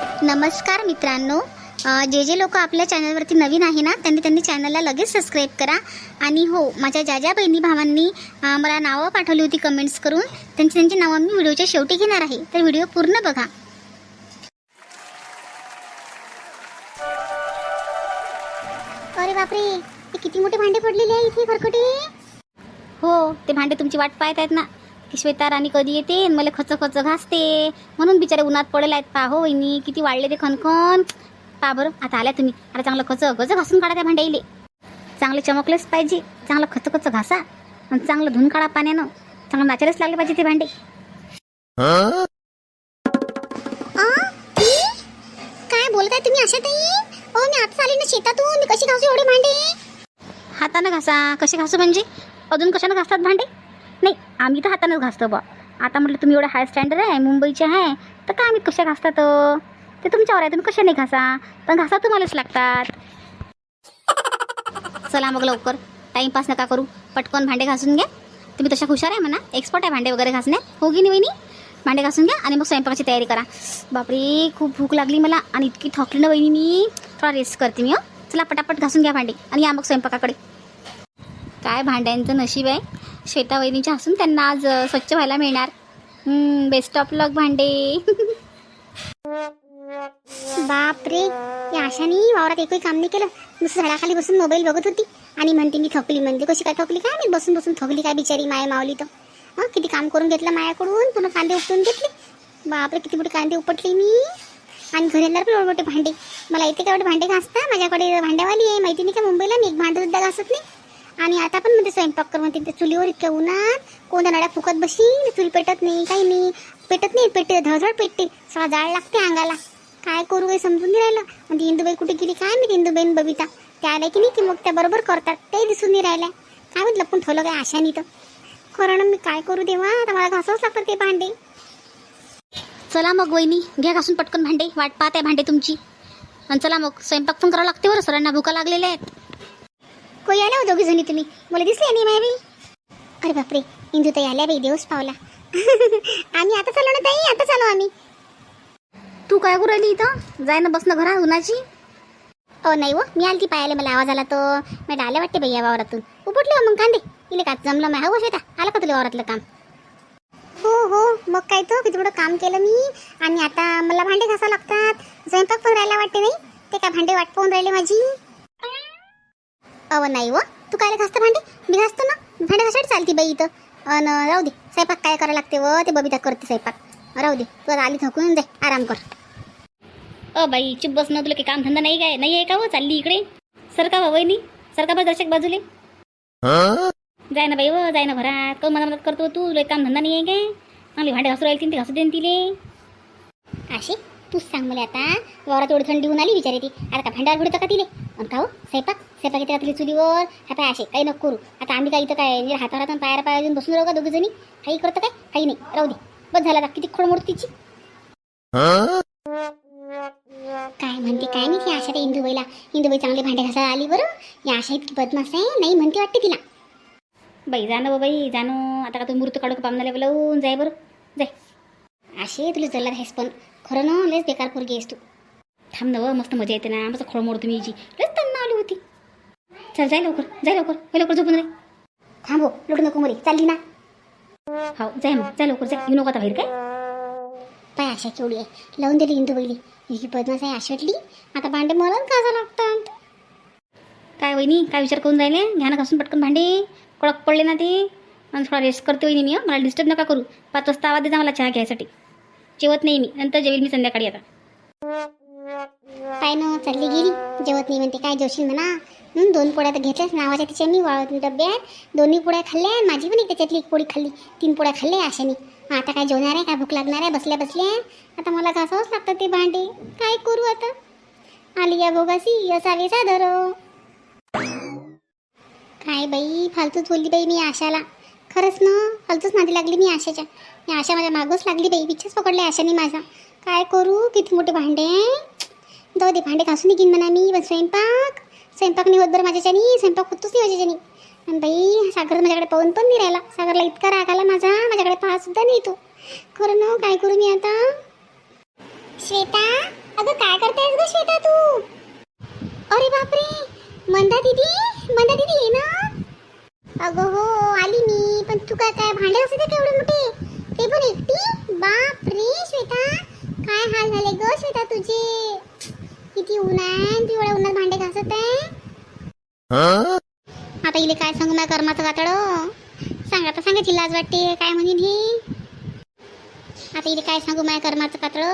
नमस्कार मित्रांनो. जे जे लोक आपल्या चॅनलवरती नवीन आहे ना त्यांनी त्यांनी चॅनलला लगेच सबस्क्राईब करा. आणि हो माझ्या ज्या ज्या बहिणी भावांनी मला नावं पाठवली होती कमेंट्स करून त्यांची त्यांची नावं मी व्हिडिओच्या शेवटी घेणार आहे. तर व्हिडिओ पूर्ण बघा. अरे बापरे ते किती मोठे भांडे पडलेले आहे इथे खरकटे हो ते भांडे तुमची वाट पाहत आहेत ना. की श्वेता राणी कधी येते आणि मला खच खच घासते. म्हणून बिचारे उन्हात पडेल आहेत. पा हो वहिनी किती वाढले ते खनखन. पा बरं आता आल्या तुम्ही. आता चांगलं खच गज घासून काढा त्या भांड्याईले चांगले चमकलेच पाहिजे. चांगलं खच खच घासा. आणि चांगलं धुवून काढा पाण्यानं. चांगलं नाचायलाच लागले पाहिजे ते भांडे. काय बोलताय तुम्ही अशा ताई? हो मी आता आली ना शेतातून. मी कशी घासू एवढे भांडे? हातानं घासा. कसे घासू म्हणजे? अजून कशानं घासतात भांडे? नाही आम्ही तर हातानंच घासतो बा आता म्हटलं तुम्ही एवढं हाय स्टँडर्ड आहे मुंबईचे आहे तर काय आम्ही कशा घासतात? ते तुमच्यावर आहे तुम्ही कशा नाही घासा? पण घासा तुम्हालाच लागतात. चला मग लवकर. टाईमपास नका करू. पटकन भांडे घासून घ्या. तुम्ही तशा हुशार आहे म्हणा. एक्सपर्ट आहे भांडे वगैरे घासण्यात. हो की नाही वहिनी? भांडे घासून घ्या आणि मग स्वयंपाकाची तयारी करा. बापरे खूप भूक लागली मला आणि इतकी थकली ना वहिनी मी. थोडा रेस्ट करते मी हो. चला पटापट घासून घ्या भांडे आणि या मग स्वयंपाकाकडे. काय भांड्यांचं नशीब आहे. श्वेता वहिनीच्या असून त्यांना आज स्वच्छ व्हायला मिळणार. बेस्ट ऑफ लक भांडे. बापरे या आशानी वावरात एकही काम नाही केलं. नुसतं झाडाखाली बसून मोबाईल बघत होती. आणि म्हणते मी थकली. म्हणते कशी काय थकली? काय मी बसून बसून थकली काय बिचारी माया मावली तर. हां किती काम करून घेतलं मायाकडून पुन्हा कांदे उपटून घेतले. बापरे किती मोठे कांदे उपटले मी. आणि घरी येणार पण एवढे मोठे भांडे. मला येते का एवढे भांडे घासता? माझ्याकडे भांड्यावाली आहे माहिती नाही का मुंबईला? मी एक भांडं सुद्धा घासत नाही. आणि आता पण म्हणते स्वयंपाक कर म्हणते. ते चुलीवर इतक्या उन्हात कोणत्या नळ्या फुकत बशी चूल पेटत नाही काही नाही. पेटत नाही पेटते धडधड पेटते. सगळा जाळ लागते अंगाला. काय करू काही समजून नाही राहिलं. म्हणजे इंदुबाई कुठे गेली? काय माहिती इंदूबाईन बबिता? त्या आल्या की नाही की मग त्या बरोबर करतात. ते दिसून नाही राहिल्या. काय म्हटलं पण ठेवलं काय आशानी तर? खरं ना मी काय करू देवा? आता मला घासावंच लागतात ते भांडे. चला मग वहिनी घ्या घासून पटकन भांडे. वाट पाहत आहे भांडे तुमची. आणि चला मग स्वयंपाक पण करावं लागते बरं. सरांना भुका लागलेल्या आहेत. कोई आल्या हो दोघी जणी तुम्ही? मला दिसले नाही मायाबी. अरे बापरे इंदू ताई आल्या बाई देऊच पावला. आम्ही आता चाललो ना ताई आता चालू आम्ही. तू काय करू राहिली इथं? जाय ना बस ना घरा उन्हाची. हो नाही हो मी आली ती पायाला मला आवाज आला तो. मी आले वाटते बाई या वावरातून. उपटले हो मग कांदे. इले का जमलं माय? हो शेता आलं का तुला वावरातलं काम? हो हो मग काय तो? किती मोठं काम केलं मी. आणि आता मला भांडे घासावं लागतात. स्वयंपाक पण राहायला वाटते नाही ते काय भांडे वाट पाहून राहिले माझी. अव नाही व तू काय घासतं भांडे? मी घासतो ना. भांडे घासायला चालती बाई इथं. अन राहू दे. स्वयंपाक काय करायला लागते व? ते बबिता करते स्वयंपाक. राहू दे. तू आली थकून जाय आराम कर. अ बाई चुप बस ना. तुला काही काम धंदा नाही काय? नाही आहे का व चालली इकडे. सरका बा वहिनी? सरका बा दर्शक बाजूले? जाय ना बाई व जाय ना घरात कम मला मदत करतो तू? तुला काम धंदा नाही आहे काय? चांगली भांडे घासू राहील ते घासू देईन तिले. अशी तूच सांग मला आता. वावरात एवढी थंडी होऊन आली विचारे ती. आता का भांड्यावर भिडतं का तिले? आणि का हो? स्वयंपाक? स्वयंपाक येते का चुलीवर हा पाय असे काही नको करू. आता आम्ही काय इथं काय म्हणजे हातावर हातात पायाला पाय देऊन बसून राहू का दोघी जणी काही करतं काय? काही नाही. राहू दे. बस झाला आता. किती खोड तिची. काय म्हणते काय नाही ती आशा त्या इंदुबाईला. इंदुबाई चांगले भांडे घासायला आली बरं. या आशा इतकी बदमाश आहे नाही म्हणते वाटते तिला. बाई जाणं बा बाई जाणं आता का तू मूर्त काढू का पामनाला बोलावून जाय बरं. जाय. असे तुला जल्लाद आहेस पण. खरं ना लयच बेकार पोरगी आहेस तू. थांब ना मस्त मजा येते ना. मस्त खोळ मोडतो मी जी लस चल जाय लवकर जाय लवकर हे लवकर झोपून रे. थांबो लुट नको मरी चालली ना. हो जाय मग जाय लवकर जाय. येऊ नको आता बाहेर काय? पाय आशा केवढी आहे. लावून दिली इंदू बैली ही बदमाश आहे आशटली आता भांडे मला घासा लागतात. काय वहिनी काय विचार करून राहिले? घ्या ना घासून पटकन भांडे. कडक पडले ना ते. आणि थोडा रेस्ट करते वहिनी मी मला डिस्टर्ब नका करू. पाच वाजता आवाज देता मला चहा घ्यायसाठी. जेवत नाही मी. नंतर जेवेल मी संध्याकाळी आता. काय ना चालली गेली. जेवत नाही म्हणते. काय जेवशील म्हणा. दोन पोळ्या तर घेतल्याच. नावाच्या तिच्या मी वाळत आहेत दोन्ही पोळ्या खाल्ल्या माझी पण एक त्याच्यातली एक पोळी खाल्ली. तीन पोळ्या खाल्ल्या आशाने आता काय जेवणार आहे? काय भूक लागणार आहे? बसल्या बसल्या आता मला घासावंच लागतं ते भांडे? काय करू आता? आली या भोगासी असावे सादर काय बाई फालतूच बोलली बाई मी आशाला. खरंच ना फालतूच नादी लागली मी आशाच्या. मी आशा माझ्या मागोच लागली बाई. पिच्छाच पकडले आशाने माझा. काय करू? किती मोठे भांडे? जाऊ दे भांडे घासून घेईन म्हणा मी. पण स्वयंपाक. स्वयंपाक नाही होत बरं माझ्याच्यानी स्वयंपाक होतोच नाही माझ्याच्यानी आणि बाई सागर माझ्याकडे पाहून पण नाही राहिला. सागरला इतका राग आला माझा माझ्याकडे पाहासुद्धा नाही तो. खरं ना काय करू मी आता? श्वेता? अगं काय करतेस ग श्वेता तू? अरे बापरे! मंदा दीदी? मंदा दीदी ये ना? अगं हो आली मी. पण तू काय काय भांडे असते का एवढे मोठे? ते पण एकटी? बाप रे श्वेता! काय हाल झाले ग श्वेता तुझे? किती ऊन आहे तू एवढ्या उन्हात भांडे घासत आहे? आता इले काय सांगू माझ्या कर्माचं कातड सांगा तर सांगायची लाज वाटते काय म्हणीन ही? आता इले काय सांगू माझ्या कर्माचं कातड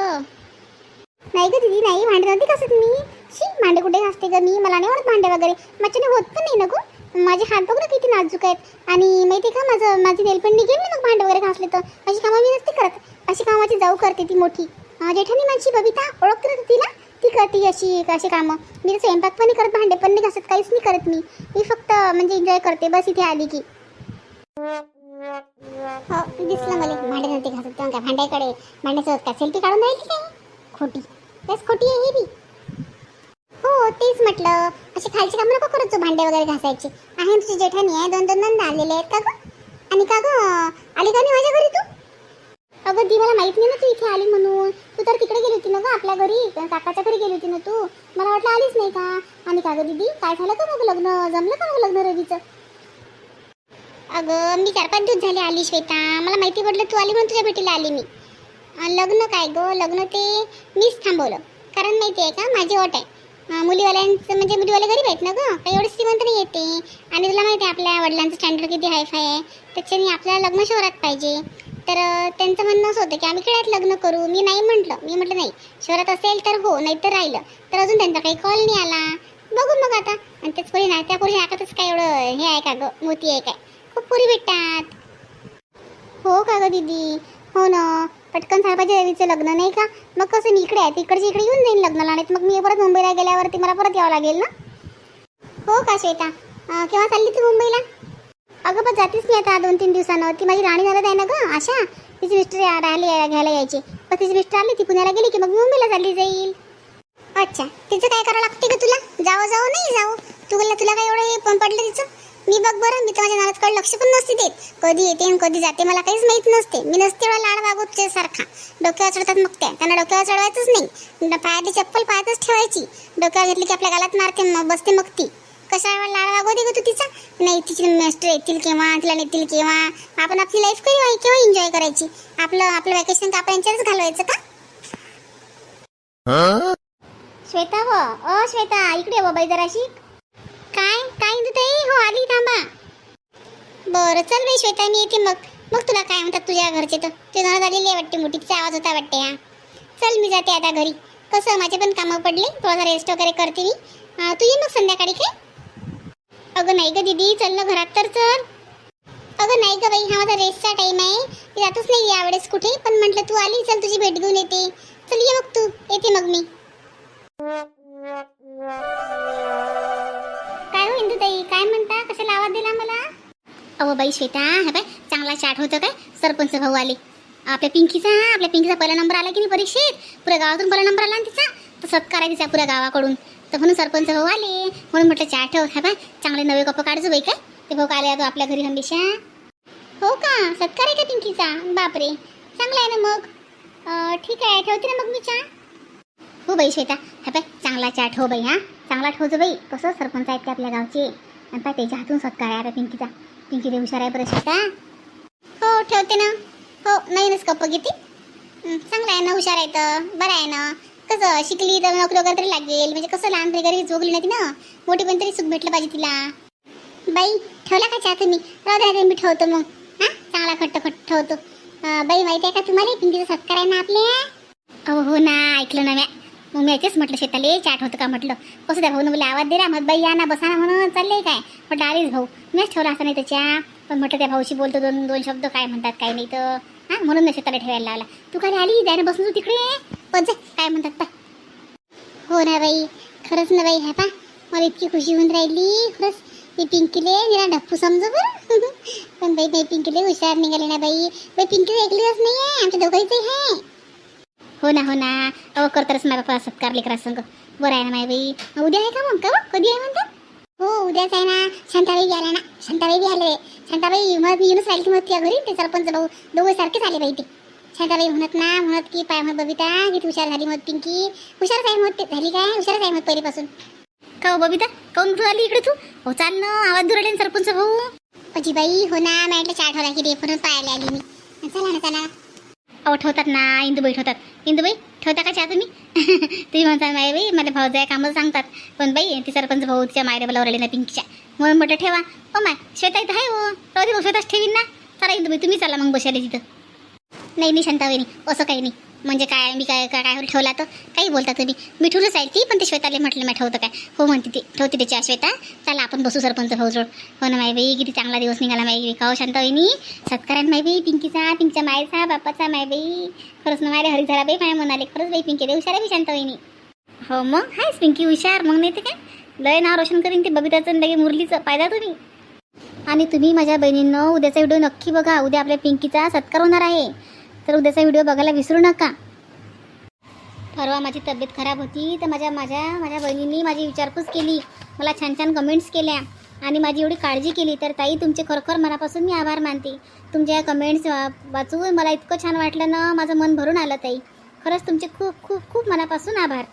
नाही ग दीदी नाही भांडे नव्हती कसत मी. शी भांडे कुठे घासते ग मी? मला नाही आवडत भांडे वगैरे. मच्छाने होत पण नाही ना गो. माझे हात बघ ना किती नाजूक आहेत. आणि माहिती का माझं माझी नेलपेंट निघेल ना मग भांडे वगैरे घासले तर? अशी कामं मी नसते करत. अशी कामाची जाऊ करते ती मोठी. जेठानी माझी बबिता ओळखते ना तिला? ती करते अशी अशी कामं. मी तर स्वयंपाक पण नाही करत भांडे पण नाही घासत काहीच नाही करत मी. मी फक्त म्हणजे एन्जॉय करते बस इथे आली की. हो दिसलं मला. भांडे नव्हते घासत तेव्हा काय भांड्याकडे भांड्यासोबत काय सेल्फी काढून राहिली काय? खोटी. बस खोटी आहे ही बी. हो तेच म्हटलं. असे खालची कामं नको करत जो भांडे वगैरे घासायचे. आहे ना तुझी जेठानी आहे? दोन दोन नंद आलेले आहेत का गं? आणि का गं? आली का नाही माझ्या घरी तू? अगं दी मला माहीत नाही ना तू इथे आली म्हणून. तू तर तिकडे गेली होती ना ग आपल्या घरी. काकाच्या घरी गेली होती ना तू. मला वाटलं आलीच नाही का? आणि का दीदी? काय झालं का मग लग्न? जमलं का मग लग्न रवीचं? अगं मी चार पाच दिवस झाले आली श्वेता. मला माहिती पडलं तू आली म्हणून तुझ्या भेटीला आली मी. लग्न काय गं? लग्न ते मीच थांबवलं. कारण माहिती आहे का? माझी अट आहे. मुलीवाल्यांचं म्हणजे मुलीवाले गरीब आहेत ना गं? काही एवढं श्रीमंत नाही येते आणि तुला माहिती आहे आपल्या वडिलांचं स्टँडर्ड किती हायफाय आहे. त्याच्याने आपल्याला लग्न शहरात पाहिजे. तर त्यांचं म्हणणं असं होतं की आम्ही खेड्यात लग्न करू. मी नाही म्हटलं. मी म्हटलं नाही. शहरात असेल तर हो नाही तर राहिलं. तर अजून त्यांचा काही कॉल नाही आला. बघू मग आता. आणि त्याच पोरी नाही त्या पोरी ऐकतच काय एवढं हे आहे का गं? मोती आहे काय? खूप पोरी भेटतात. हो का ग दीदी? हो ना. पटकन झालं पाहिजे रवीचं लग्न नाही का? मग कसं मी इकडे आहे तिकडचे इकडे येऊन जाईन लग्नाला. आणि तर मग मी परत मुंबईला गेल्यावरती मला परत यावं लागेल ना? हो का श्वेता? केव्हा चालली तू मुंबईला? अगं पण जातीच मी आता दोन तीन दिवसानं ती माझी राणी झालं आहे ना गं आशा? तिची मिस्टर या- राहिले घ्यायला यायची. पण तिची मिस्टर आली ती पुण्याला गेली की मग मुंबईला चालली जाईल. अच्छा तिचं काय करावं लागते का तुला? जावं जाऊ नाही जावं. तू बोलला तुला काय एवढं हे पण पडलं तिचं? मी बघ बरं मी तर माझ्या नाराजकडे लक्ष पण नसते देत. कधी येते आणि कधी जाते मला काहीच माहीत नसते. मी नसते एवढा लाड वागवत सारखा. डोक्यावर चढतात मग त्या. त्यांना डोक्यावर चढवायचंच नाही. पायाची चप्पल पायातच ठेवायची. डोक्यावर घेतली की आपल्या गालात मारते मग बसते मग ती. कशा वेळा लाड वागवते ग तू तिचा. नाही तिचे मास्टर येतील केव्हा तिला नेतील केव्हा. आपण आपली लाईफ केव्हा केव्हा एन्जॉय करायची? आपलं आपलं वॅकेशन का आपण यांच्यातच घालवायचं का? श्वेता व अ श्वेता इकडे व बाई जराशी. काय काय ताई? हो आली थांबा. बरं चल बाई श्वेता मी येते मग. मग तुला काय म्हणतात तुझ्या घरचे तर? ते नळद आलेली आहे वाटते मोठी तिचा आवाज होता वाटते हा. चल मी जाते आता घरी. कसं माझे पण कामं पडले. थोडासा रेस्ट वगैरे करते मी. तू ये मग संध्याकाळी काय अगं नाही ग दीदी चल ना घरात तर चल. अगं नाही ग बाई हा माझा रेसचा टाईम आहे. मी जातच नाही यावेळेस कुठे पण म्हटलं तू आली चल तुझी भेट घेऊन येते. चल ये मग तू येते मग मी. काय हो इंदुताई काय म्हणता? कशाला आवाज दिला मला? अहो बाई श्वेता हे बाय चांगला चाट होतं काय? सरपंच भाऊ आले. आपल्या पिंकीचा आपल्या पिंकीचा पहिला नंबर आला की नाही परीक्षेत? पुऱ्या गावातून पहिला नंबर आला ना तिचा? तर सत्कार आहे तिचा पुऱ्या गावाकडून. तर म्हणून सरपंच भाऊ आले. म्हणून म्हटलं चहा ठेव हा बाय चांगले नवे कप काढजो बाई काय ते भाऊ आले तो आपल्या घरी हमेशा हो का? सत्कार आहे का पिंकीचा? बापरे! चांगला आहे ना मग. ठीक आहे ठेवते ना मग मी चहा. हो बाई श्वेता हा पाय चांगला चहा ठेव बाई हा. चांगला ठेवजो बाई कसं सरपंच आहेत ते आपल्या गावचे. आणि पाय त्याच्या हातून सत्कार आहे आता पिंकीचा. पिंकी ते हुशार आहे बरं श्वेता. हो ठेवते ना. हो नवीनच कप घेते. चांगला चांगलं आहे ना हुशार आहे तर. बरं आहे ना. कसं शिकली तर नोकरी वगैरे तरी लागेल. म्हणजे कसं लहानपणी घरी जोगली नाही ना. मोठी पण तरी सुख भेटलं पाहिजे तिला. बाई ठेवला का चहा तुम्ही? राहू द्या मी ठेवतो मग. हा? चांगला खट्ट खट्ट ठेवतो बाई माहिती आहे का तुम्हाला? पिंकीचा सत्कार आहे ना आपल्या अहो हो ना ऐकलं ना म्या मग मी तेच म्हटलं शेताले चाट होतं का म्हटलं. कसं त्या भाऊ मला आवाज दे रा मग बाई या ना बसा ना म्हणून. चाललंय काय? म्हटलं आलीच भाऊ. मीच ठेवला असं नाही त्याच्या पण म्हटलं त्या भाऊशी बोलतो दोन दोन शब्द काय म्हणतात काय नाही तर. हां म्हणून मी शेताला ठेवायला लावला. तू काय आली? जायला बसून तू तिकडे? पण काय म्हणतात पा हो ना बाई खरंच ना बाई ह्या पा मला इतकी खुशी होऊन राहिली खरंच. मी पिंकीले निरा डप्पू समजू बरं. पण बाई बाई पिंकीले हुशार निघाले ना बाई. बाई पिंकी ऐकलीच नाही आहे. आमच्या दोघांचंही आहे. हो ना हो ना. अहो करतरच माझा बापा सत्कार लेकरा संग. बरं आहे ना माय बाई. उद्या आहे का मग? का कधी आहे म्हणतात हो उद्याच आहे ना. शांताबाई आल्या ना. शांताबाई बी आले. शांताबाई मग मी येऊनच राहिली मग त्या घरी. ते सरपंच भाऊ दोघं सारखेच आले बाई ते. शांताबाई म्हणत ना म्हणत की पाय म्हणत बबिता किती हुशार झाली मत पिंकी. हुशारच आहे मत झाली काय? हुशारच आहे मत पहिल्यापासून का हो बबिता? काऊन कुठं आली इकडे तू? हो चाल ना आवाज दूर आले सरपंच भाऊ. अजी बाई हो ना माझ्या चाट होला की रेफरून पाहायला आली मी. चला ना चला. अहो ठेवतात ना इंदुबाई ठेवतात. इंदुबाई ठेवता का चहा तुम्ही? तुम्ही म्हणता माय बाई मला भाऊ जाय कामं सांगतात. पण बाई ती सरपंच भाऊ तिच्या मायरे बोलावर आली ना पिंकीच्या. म्हणून म्हटलं ठेवा. हो माय श्वेता इथं आहे हो. राहू दे मग श्वेताच ठेवीन ना. चला इंदुबाई तुम्ही चला मग बसायला तिथं. नाही नाही. शांताबाईनी असं काही नाही. म्हणजे काय मी काय काय काय ठेवला तर काही बोलता तुम्ही. मी ठेवलंच आहे ती पण ते श्वेताले म्हटलं मी ठेवतं काय? हो म्हणते ती. ठेवते त्याची श्वेता. चला आपण बसू सरपंच भाऊजवळ. हो ना माय बाई किती चांगला दिवस निघाला माय का हो शांताबाईनी सत्कारान माय बाई पिंकीचा पिंकीच्या मायचा बापाचा माय बाई खरंच ना मारे हरी झाला बाई माय म्हणाले. खरंच बाई पिंकी दे हुशार आहे मी शांताबाईनी हो मग? हायच पिंकी हुशार. मग नाही ते काय? लय नाव रोशन करीन ते बबिताचं लगे मुरलीचं. पायदा तुम्ही? आणि तुम्ही माझ्या बहिणींनो उद्याचा व्हिडिओ नक्की बघा. उद्या आपल्या पिंकीचा सत्कार होणार आहे. तर उद्याचा व्हिडिओ बघायला विसरू नका. परवा माझी तब्येत खराब होती तर माझ्या माझ्या माझ्या बहिणींनी माझी विचारपूस केली. मला छान छान कमेंट्स केल्या. आणि माझी एवढी काळजी केली तर ताई तुमचे खरोखर मनापासून मी आभार मानते. तुमच्या कमेंट्स वाचून मला इतकं छान वाटलं ना माझं मन भरून आलं ताई. खरंच तुमचे खूप खूप खूप मनापासून आभार.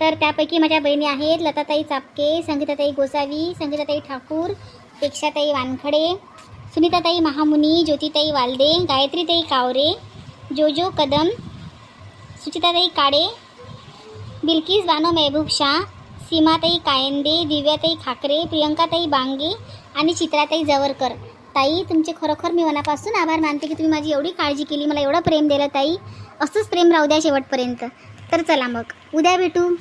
तर त्यापैकी माझ्या बहिणी आहेत लताताई चापके संगीताताई गोसावी संगीताताई ठाकूर पेक्षाताई वानखडे सुनीताताई महामुनी ज्योतिताई वालदे गायत्रीताई कावरे जोजो कदम सुचिताताई काळे बिल्किस बानो मेहबूब शाह सीमाताई कायंदे दिव्याताई खाकरे प्रियंकाताई बांगे आणि चित्राताई जवरकर. ताई तुमचे खरोखर मी मनापासून आभार मानते की तुम्ही माझी एवढी काळजी केली मला एवढं प्रेम दिलं ताई. असंच प्रेम राहू द्या शेवटपर्यंत. तर चला मग. उद्या भेटू.